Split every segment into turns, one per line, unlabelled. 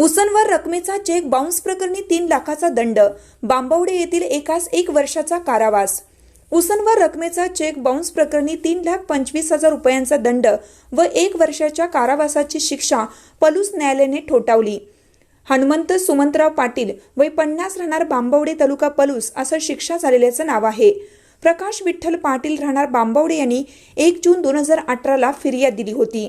उसनवर रकमेचा cheque bounce प्रकरणी तीन लाखाचा दंड. बांबवडे येथील एकास एक वर्षाचा कारावास. उसनवर रकमेचा चेक बाउन्स प्रकरणी तीन लाख पंचवीस हजार रुपयांचा दंड व एक वर्षाच्या कारावासाची शिक्षा पलूस न्यायालयाने ठोठावली. हनुमंत सुमंतराव पाटील वय पन्नास राहणार बांबवडे तालुका पलूस असं शिक्षा झालेल्याचं नाव आहे. प्रकाश विठ्ठल पाटील राहणार बांबवडे यांनी एक जून दोन हजार अठराला फिर्याद दिली होती.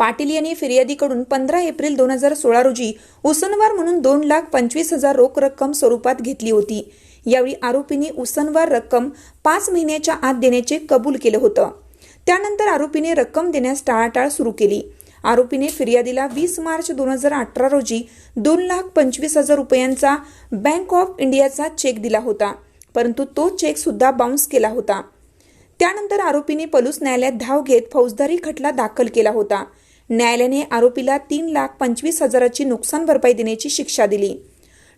पाटील यांनी फिर्यादीकडून पंधरा एप्रिल दोन हजार सोळा रोजी उसनवार म्हणून दोन लाख पंचवीस हजार रोख रक्कम स्वरूपात घेतली होती. यावेळी आरोपींनी उसनवार रक्कम पाच महिन्याच्या आत देण्याचे कबूल केलं होतं. त्यानंतर आरोपीने रक्कम देण्यास टाळाटाळ सुरू केली. आरोपीने फिर्यादीला वीस मार्च दोन हजार अठरा रोजी दोन लाख पंचवीस हजार रुपयांचा बँक ऑफ इंडियाचा चेक दिला होता परंतु तो चेक सुद्धा बाउन्स केला होता. त्यानंतर आरोपीने पलूस न्यायालयात धाव घेत फौजदारी खटला दाखल केला होता. न्यायालयाने आरोपीला तीन लाख पंचवीस हजाराची नुकसान भरपाई देण्याची शिक्षा दिली.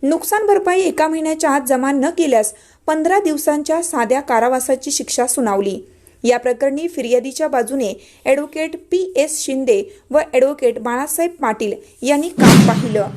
नुकसान भरपाई एका महिन्याच्या आत जमा न केल्यास पंधरा दिवसांच्या साध्या कारावासाची शिक्षा सुनावली. या प्रकरणी फिर्यादीच्या बाजूने ॲडव्होकेट पी एस शिंदे व ॲडव्होकेट बाळासाहेब पाटील यांनी काम पाहिलं.